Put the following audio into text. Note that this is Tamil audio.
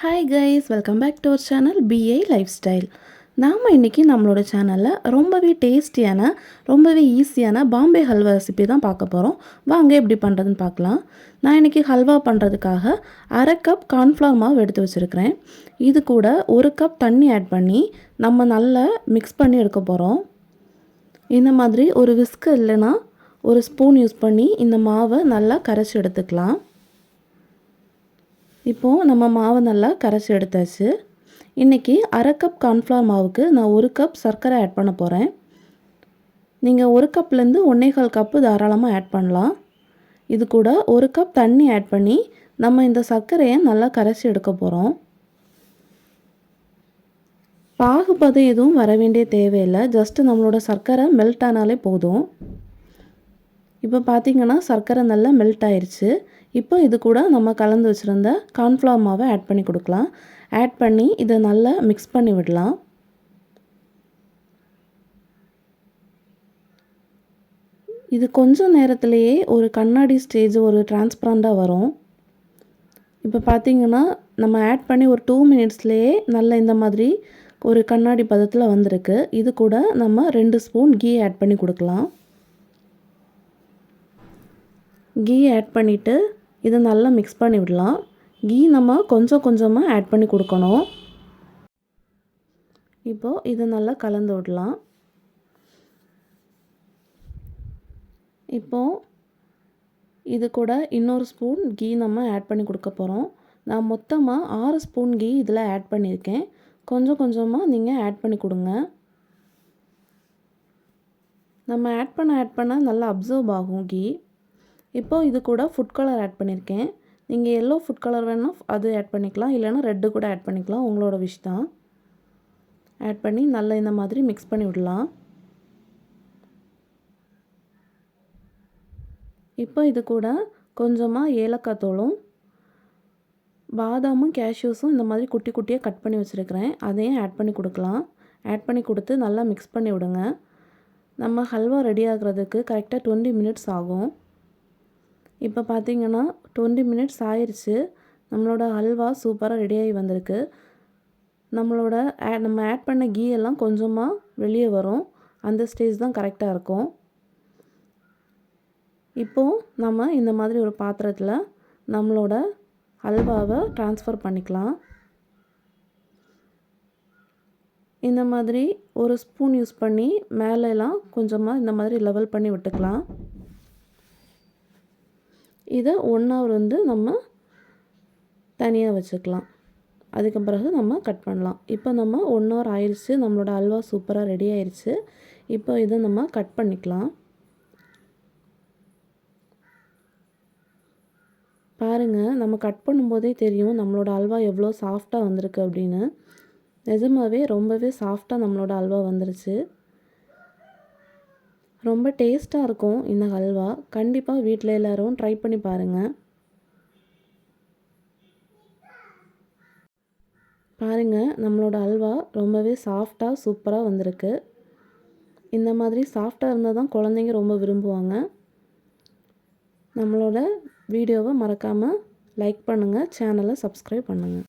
Hi guys welcome back to our channel PA life style நாம் இன்றைக்கி நம்மளோட சேனலில் ரொம்பவே டேஸ்டியான ரொம்பவே ஈஸியான பாம்பே ஹல்வா ரெசிபி தான் பார்க்க போகிறோம் வாங்க எப்படி பண்ணுறதுன்னு பார்க்கலாம். நான் இன்றைக்கி ஹல்வா பண்ணுறதுக்காக அரை கப் கார்ன்ஃப்ளவர் மாவு எடுத்து வச்சுருக்கிறேன். இது கூட ஒரு கப் தண்ணி ஆட் பண்ணி நம்ம நல்லா மிக்ஸ் பண்ணி எடுக்க போகிறோம் இந்த மாதிரி ஒரு விஸ்கு இல்லைன்னா ஒரு ஸ்பூன் யூஸ் பண்ணி இந்த மாவை நல்லா கரைச்சி எடுத்துக்கலாம். இப்போது நம்ம மாவை நல்லா கரைச்சி எடுத்தாச்சு. இன்றைக்கி அரை கப் கார்ன்ஃப்ளவர் மாவுக்கு நான் ஒரு கப் சர்க்கரை ஆட் பண்ண போகிறேன் நீங்கள் ஒரு கப்லேருந்து ஒன்றேகால் கப்பு தாராளமாக ஆட் பண்ணலாம். இது கூட ஒரு கப் தண்ணி ஆட் பண்ணி நம்ம இந்த சர்க்கரையை நல்லா கரைச்சி எடுக்க போகிறோம் பாகுபதம் எதுவும் வர வேண்டிய தேவையில்லை. ஜஸ்ட்டு நம்மளோட சர்க்கரை மெல்ட் ஆனாலே போதும். இப்போ பார்த்திங்கன்னா சர்க்கரை நல்லா மெல்ட் ஆயிடுச்சு இப்போ இது கூட நம்ம கலந்து வச்சுருந்த கார்ன்ஃப்ளவர் மாவை ஆட் பண்ணி கொடுக்கலாம். ஆட் பண்ணி இதை நல்லா மிக்ஸ் பண்ணி விடலாம். இது கொஞ்சம் நேரத்திலேயே ஒரு கண்ணாடி ஸ்டேஜ் ஒரு டிரான்ஸ்பரண்ட்டாக வரும். இப்போ பார்த்திங்கன்னா நம்ம ஆட் பண்ணி ஒரு டூ மினிட்ஸ்லேயே நல்ல இந்த மாதிரி ஒரு கண்ணாடி பதத்தில் வந்திருக்கு. இது கூட நம்ம ரெண்டு ஸ்பூன் கீ ஆட் பண்ணி கொடுக்கலாம். கீ ஆட் பண்ணிவிட்டு இதை நல்லா மிக்ஸ் பண்ணி விடலாம். கீ நம்ம கொஞ்சம் கொஞ்சமாக ஆட் பண்ணி கொடுக்கணும். இப்போது இதை நல்லா கலந்து விடலாம். இப்போது இது கூட இன்னொரு ஸ்பூன் கீ நம்ம ஆட் பண்ணி கொடுக்க போகிறோம் நான் மொத்தமாக ஆறு ஸ்பூன் கீ இதில் ஆட் பண்ணியிருக்கேன். கொஞ்சம் கொஞ்சமாக நீங்கள் ஆட் பண்ணி கொடுங்க. நம்ம ஆட் பண்ண ஆட் பண்ண நல்லா அப்சர்வ் ஆகும் கீ. இப்போது இது கூட ஃபுட் கலர் ஆட் பண்ணியிருக்கேன் நீங்கள் எல்லோ ஃபுட் கலர் வேணால் அது ஆட் பண்ணிக்கலாம். இல்லைனா ரெட்டு கூட ஆட் பண்ணிக்கலாம். உங்களோட விஷ் தான். ஆட் பண்ணி நல்லா இந்த மாதிரி மிக்ஸ் பண்ணி விடலாம். இப்போ இது கூட கொஞ்சமாக ஏலக்காய் தோளும் பாதாமும் கேஷ்யூஸும் இந்த மாதிரி குட்டி குட்டியாக கட் பண்ணி வச்சுருக்கிறேன். அதையும் ஆட் பண்ணி கொடுக்கலாம். ஆட் பண்ணி கொடுத்து நல்லா மிக்ஸ் பண்ணி விடுங்க. நம்ம ஹல்வா ரெடி ஆகிறதுக்கு கரெக்டாக டுவெண்ட்டி மினிட்ஸ் ஆகும். இப்போ பார்த்திங்கன்னா டுவெண்ட்டி மினிட்ஸ் ஆயிடுச்சு நம்மளோட அல்வா சூப்பராக ரெடியாகி வந்திருக்கு. நம்மளோட ஆ நம்ம ஆட் பண்ண கீ எல்லாம் கொஞ்சமாக வெளியே வரும். அந்த ஸ்டேஜ் தான் கரெக்டாக இருக்கும். இப்போது நம்ம இந்த மாதிரி ஒரு பாத்திரத்தில் நம்மளோட அல்வாவை ட்ரான்ஸ்ஃபர் பண்ணிக்கலாம். இந்த மாதிரி ஒரு ஸ்பூன் யூஸ் பண்ணி மேலெலாம் கொஞ்சமாக இந்த மாதிரி லெவல் பண்ணி விட்டுக்கலாம். இதை ஒன் ஹவர் வந்து நம்ம தனியாக வச்சுக்கலாம். அதுக்கு பிறகு நம்ம கட் பண்ணலாம். இப்போ நம்ம ஒன் ஹவர் ஆயிடுச்சு நம்மளோட அல்வா சூப்பராக ரெடி ஆயிடுச்சு இப்போ இதை நம்ம கட் பண்ணிக்கலாம். பாருங்கள் நம்ம கட் பண்ணும்போதே தெரியும் நம்மளோட அல்வா எவ்வளோ சாஃப்டாக வந்திருக்கு அப்படின்னு. நிஜமாகவே ரொம்பவே சாஃப்டாக நம்மளோட அல்வா வந்துருச்சு. ரொம்ப டேஸ்ட்டாக இருக்கும் இந்த ஹல்வா. கண்டிப்பாக வீட்டில் எல்லோரும் ட்ரை பண்ணி பாருங்கள் பாருங்கள் நம்மளோட அல்வா ரொம்பவே சாஃப்டாக சூப்பராக வந்திருக்கு. இந்த மாதிரி சாஃப்டாக இருந்தால் தான் குழந்தைங்க ரொம்ப விரும்புவாங்க. நம்மளோட வீடியோவை மறக்காமல் லைக் பண்ணுங்கள் சேனலை சப்ஸ்கிரைப் பண்ணுங்கள்